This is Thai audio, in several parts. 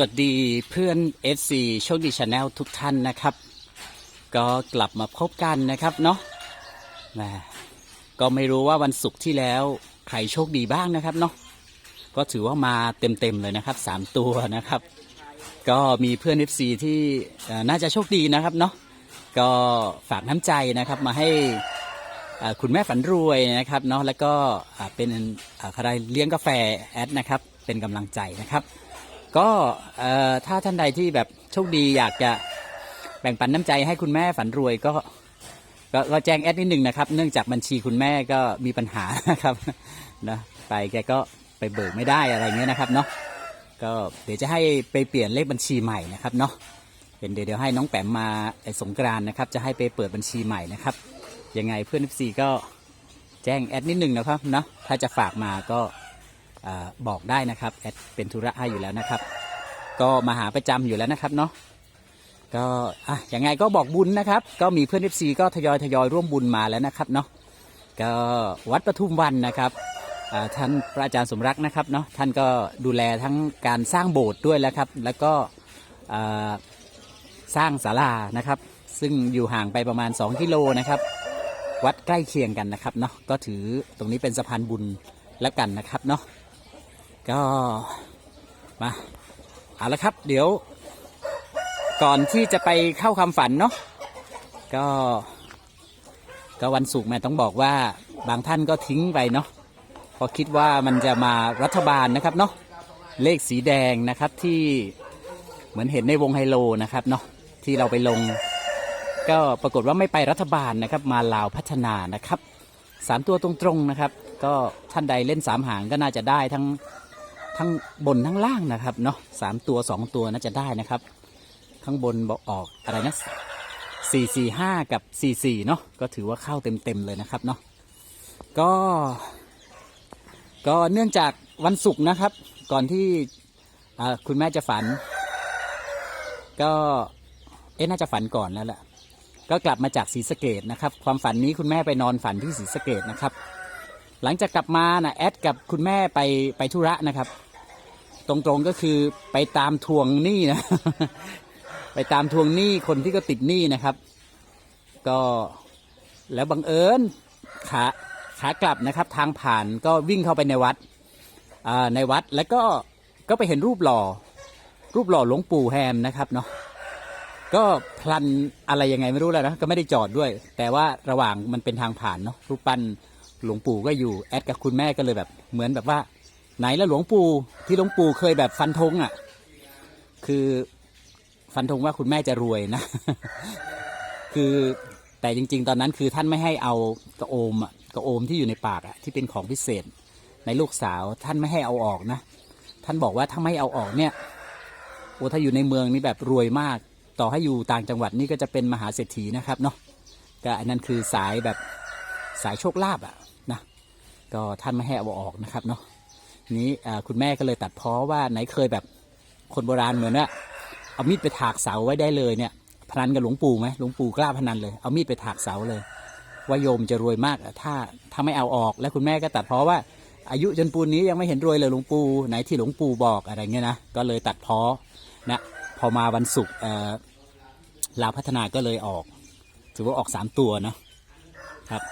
วัสดีเพื่อน FC โชคดีชาแนลทุกท่านนะครับ ก็กลับมาพบกันนะครับเนาะก็ไม่รู้ว่าวันศุกร์ที่แล้วใครโชคดีบ้างนะครับเนาะก็ถือว่ามาเต็มๆเลยนะครับสามตัวนะครับ ก็มีเพื่อน FC ที่น่าจะโชคดีนะครับเนาะก็ฝากน้ำใจนะครับมาให้คุณแม่ฝันรวยนะครับเนาะแล้วก็เป็นอ่าใครเลี้ยงกาแฟแอดนะครับเป็นกำลังใจนะครับ ก็เอ่อถ้าท่านใดที่แบบโชคดีอยากจะแบ่งปันน้ำใจให้คุณแม่ฝันรวยก็ก็แจ้งแอดนิดหนึ่งนะครับ เนื่องจากบัญชีคุณแม่ก็มีปัญหานะครับนะไปแกก็ไปเบิกไม่ได้อะไรเงี้ยนะครับเนาะก็เดี๋ยวจะให้ไปเปลี่ยนเลขบัญชีใหม่นะครับเนาะเห็นเดี๋ยวเดี๋ยวให้น้องแปมมาไอสงกรานนะครับ จะให้ไปเปิดบัญชีใหม่นะครับยังไงเพื่อนฟซีก็แจ้งแอดนิดหนึ่งนะครับเนาะถ้าจะฝากมาก็ บอกได้นะครับแอดเป็นธุระให้อยู่แล้วนะครับ ก็มาหาประจำอยู่แล้วนะครับเนาะก็อะยังไงก็บอกบุญนะครับ ก็มีเพื่อน FC ก็ทยอยทยอยร่วมบุญมาแล้วนะครับเนาะก็วัดปทุมวันนะครับท่านพระอาจารย์สมรักนะครับเนาะท่านก็ดูแลทั้งการสร้างโบสถ์ด้วยแล้วครับ แล้วก็สร้างศาลานะครับ ซึ่งอยู่ห่างไปประมาณ 2 กิโลนะครับ วัดใกล้เคียงกันนะครับเนาะก็ถือตรงนี้เป็นสะพานบุญแล้วกันนะครับเนาะ ก็มาเอาละครับ เดี๋ยว ก่อนที่จะไปเข้าคำฝันเนาะก็ ก็วันศุกร์แม่ต้องบอกว่าบางท่านก็ทิ้งไปเนาะพอคิดว่ามันจะมารัฐบาลนะครับเนาะเลขสีแดงนะครับที่เหมือนเห็นในวงไฮโลนะครับเนาะที่เราไปลง ก็ปรากฏว่าไม่ไปรัฐบาลนะครับ มาลาวพัฒนานะครับสามตัวตรงๆนะครับ ก็ท่านใดเล่นสามหางก็น่าจะได้ทั้ง ทั้งบนทั้งล่างนะครับเนาะสามตัวสองตัวน่าจะได้นะครับ ข้างบนบอกออกอะไรนะสี่สี่ห้ากับสี่สี่เนาะก็ถือว่าเข้าเต็มเต็มเลยนะครับเนาะก็ ก็เนื่องจากวันศุกร์นะครับ ก่อนที่คุณแม่จะฝัน ก็เอ๊ะน่าจะฝันก่อนแล้วแหละก็กลับมาจากศรีสะเกดนะครับ ความฝันนี้คุณแม่ไปนอนฝันที่ศรีสะเกดนะครับ หลังจากกลับมานะแอดกับคุณแม่ไปไปธุระนะครับ ตรงๆก็คือไปตามทวงหนี้นะ ไปตามทวงหนี้คนที่ก็ติดหนี้นะครับ ก็แล้วบังเอิญขาขากลับนะครับ ทางผ่านก็วิ่งเข้าไปในวัดในวัดแล้วก็ก็ไปเห็นรูปหล่อ รูปหล่อหลวงปู่แฮมนะครับเนาะก็พลันอะไรยังไงไม่รู้แล้วนะก็ไม่ได้จอดด้วย แต่ว่าระหว่างมันเป็นทางผ่านเนาะรูปปั้นหลวงปู่ก็อยู่แอดกับคุณแม่ก็เลยแบบ เหมือนแบบว่า ไหนแล้วหลวงปู่ที่หลวงปู่เคยแบบฟันธงอะ คือฟันธงว่าคุณแม่จะรวยนะ คือแต่จริง ๆ ตอนนั้นคือท่านไม่ให้เอากระโอมอะกระโอมที่อยู่ในปากอะที่เป็นของพิเศษ ในลูกสาวท่านไม่ให้เอาออกนะ ท่านบอกว่าถ้าไม่เอาออกเนี่ยโอ้ถ้าอยู่ในเมืองนี่แบบรวยมาก ต่อให้อยู่ต่างจังหวัดนี่ก็จะเป็นมหาเศรษฐีนะครับเนาะก็อันนั้นคือสายแบบสายโชคลาภอะนะก็ท่านไม่ให้เอาออกนะครับเนาะ นี้คุณแม่ก็เลยตัดเพ้อว่าไหนเคยแบบคนโบราณเหมือนว่าเอามีดไปถากเสาไว้ได้เลยเนี่ยพนันกับหลวงปู่ไหมหลวงปู่กล้าพนันเลยเอามีดไปถากเสาเลยว่าโยมจะรวยมากถ้าถ้าไม่เอาออก แล้วคุณแม่ก็ตัดเพ้อว่า อายุจนปูนนี้ยังไม่เห็นรวยเลยหลวงปู่ไหนที่หลวงปู่บอกอะไรเงี้ยนะก็เลยตัดเพ้อนะพอมาวันศุกร์เออลาวพัฒนาก็เลยออก ถือว่าออกสามตัวเนาะครับ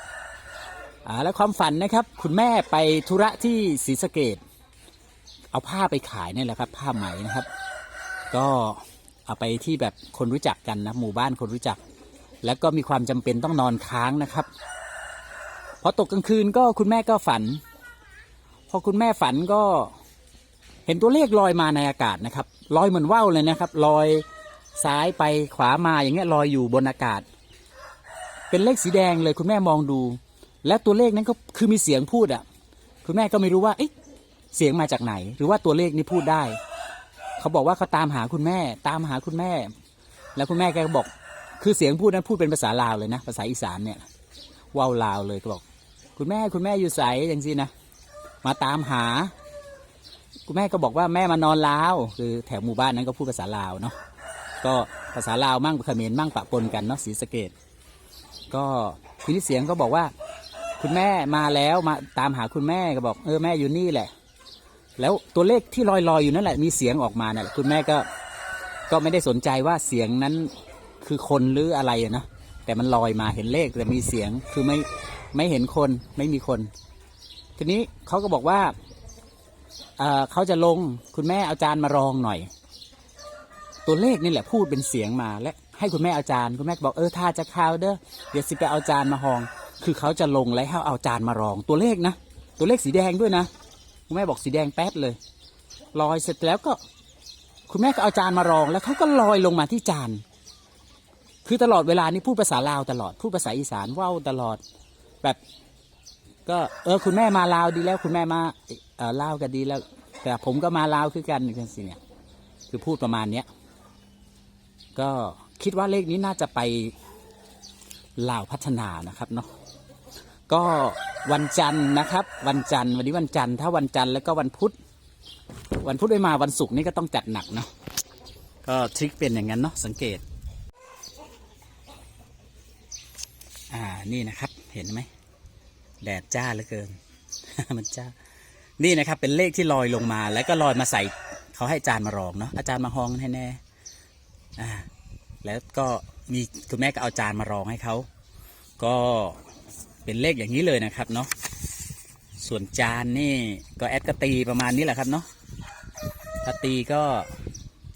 อ่าแล้วความฝันนะครับ คุณแม่ไปธุระที่ศรีสะเกด เอาผ้าไปขายนี่แหละครับ ผ้าไหมนะครับ ก็เอาไปที่แบบคนรู้จักกันนะหมู่บ้านคนรู้จัก แล้วก็มีความจำเป็นต้องนอนค้างนะครับพอตกกลางคืนก็คุณแม่ก็ฝัน พอคุณแม่ฝันก็เห็นตัวเลขลอยมาในอากาศนะครับลอยเหมือนว่าวเลยนะครับลอยซ้ายไปขวามาอย่างเงี้ยลอยอยู่บนอากาศ เป็นเลขสีแดงเลยคุณแม่มองดู และตัวเลขนั้นก็คือมีเสียงพูดอะ คุณแม่ก็ไม่รู้ว่าเอ๊ะ เสียงมาจากไหน หรือว่าตัวเลขนี้พูดได้ เขาบอกว่าเขาตามหาคุณแม่ ตามหาคุณแม่ แล้วคุณแม่แกก็บอก คือเสียงพูดนั้นพูดเป็นภาษาลาวเลยนะ ภาษาอีสานเนี่ยว่าวลาวเลยก็บอก คุณแม่คุณแม่อยู่ใสอย่างสินะมาตามหา คุณแม่ก็บอกว่าแม่มานอนลาวคือแถวหมู่บ้านนั้นก็พูดภาษาลาวเนาะก็ภาษาลาวมั่งเขมรมั่งปะปนกันเนาะศรีสะเกดก็ทีนี้เสียงก็บอกว่า คุณแม่มาแล้วมาตามหาคุณแม่ก็บอก เออแม่อยู่นี่แหละ แล้วตัวเลขที่ลอยๆอยู่นั่นแหละมีเสียงออกมานั่นแหละคุณแม่ก็ก็ไม่ได้สนใจว่าเสียงนั้นคือคนหรืออะไรอะเนาะแต่มันลอยมาเห็นเลขแต่มีเสียงคือไม่ไม่เห็นคนไม่มีคน ทีนี้เขาก็บอกว่าเอ่อเขาจะลงคุณแม่เอาจานมารองหน่อย ตัวเลขนี่แหละพูดเป็นเสียงมาและให้คุณแม่เอาจานคุณแม่ก็บอกเออถ้าจะข่าวเด้อเดี๋ยวสิไปเอาจานมาหอง คือเขาจะลงแล้วให้เอาจานมารองตัวเลขนะ ตัวเลขสีแดงด้วยนะ คุณแม่บอกสีแดงแป๊ดเลย ลอยเสร็จแล้วก็ คุณแม่ก็เอาจานมารองแล้วเขาก็ลอยลงมาที่จาน คือตลอดเวลานี่พูดภาษาลาวตลอดพูดภาษาอีสานว่าวตลอด แบบ ก็เออคุณแม่มาลาวดีแล้วคุณแม่มาเออลาวก็ดีแล้ว แต่ผมก็มาลาวคือกันกันสิเนี่ย คือพูดประมาณเนี้ยก็คิดว่าเลขนี้น่าจะไปลาวพัฒนานะครับเนาะ ก็วันจันทร์นะครับ วันจันทร์วันนี้วันจันทร์ถ้าวันจันทร์แล้วก็วันพุธวันพุธไม่มาวันศุกร์นี่ก็ต้องจัดหนักเนาะก็ทริคเป็นอย่างนั้นเนาะสังเกต อ่านี่นะครับเห็นไหมแดดจ้าเหลือเกิน มันจ้า นี่นะครับเป็นเลขที่ลอยลงมา แล้วก็ลอยมาใส่เขาให้อาจารย์มารองเนาะอาจารย์มาฮองให้แน่อ่าแล้วก็มีคุณแม่ก็เอาจานมารองให้เขาก็ เป็นเลขอย่างนี้เลยนะครับเนาะส่วนจานนี่ก็แอดก็ตีประมาณนี้แหละครับเนาะถ้าตีก็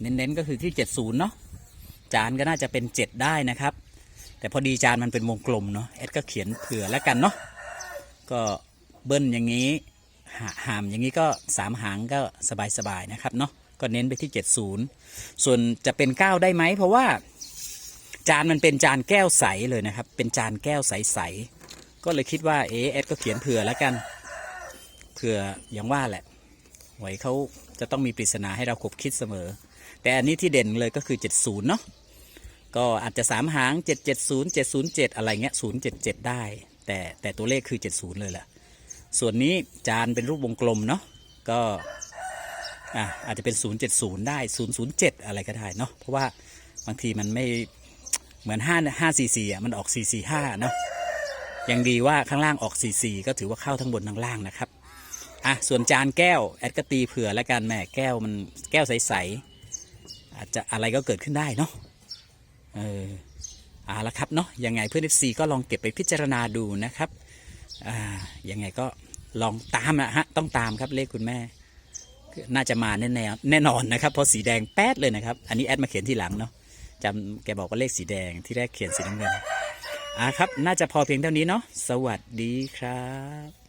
เน้นๆก็คือที่70เนาะจานก็น่าจะเป็น 7 ได้นะครับ แต่พอดีจานมันเป็นวงกลมเนาะแอดก็เขียนเผื่อแล้วกันเนาะก็เบิ้ลอย่างนี้หาหามอย่างนี้ก็สามหางก็สบายๆนะครับเนาะก็เน้นไปที่ 70 ส่วนจะเป็น 9 ได้ไหมเพราะว่าจานมันเป็นจานแก้วใสเลยนะครับ เป็นจานแก้วใสๆ ก็เลยคิดว่าเอเอสก็เขียนเผื่อแล้วกัน เผื่ออย่างว่าแหละหวยเขาจะต้องมีปริศนาให้เราคบคิดเสมอ แต่อันนี้ที่เด่นเลยก็คือ 70 เนาะก็อาจจะสามหาง 770 707 อะไรเงี้ย077 ได้ แต่แต่ตัวเลขคือ 70 เลยแหละส่วนนี้จานเป็นรูปวงกลมเนาะก็อะอาจจะเป็น 070 ได้ 007 อะไรก็ได้เนาะเพราะว่าบางทีมันไม่เหมือน 5 544อะมันออก 445 เนาะ ยังดีว่าข้างล่างออก 44 ก็ถือว่าเข้าทั้งบนทั้งล่างนะครับอะส่วนจานแก้วแอดก็ตีเผื่อแล้วกันแม่แก้วมันแก้วใสๆอาจจะอะไรก็เกิดขึ้นได้เนาะเออเอาละครับเนาะยังไงเพื่อน FC ก็ลองเก็บไปพิจารณาดูนะครับอ่ายังไงก็ลองตามนะฮะต้องตามครับเลขคุณแม่ น่าจะมาแน่ๆแน่นอนนะครับเพราะสีแดงแป๊ดเลยนะครับ อันนี้แอดมาเขียนทีหลังเนาะจำแกบอกว่าเลขสีแดงที่แรกเขียนสีน้ำเงิน อ่าครับ น่าจะพอเพียงเท่านี้เนาะสวัสดีครับ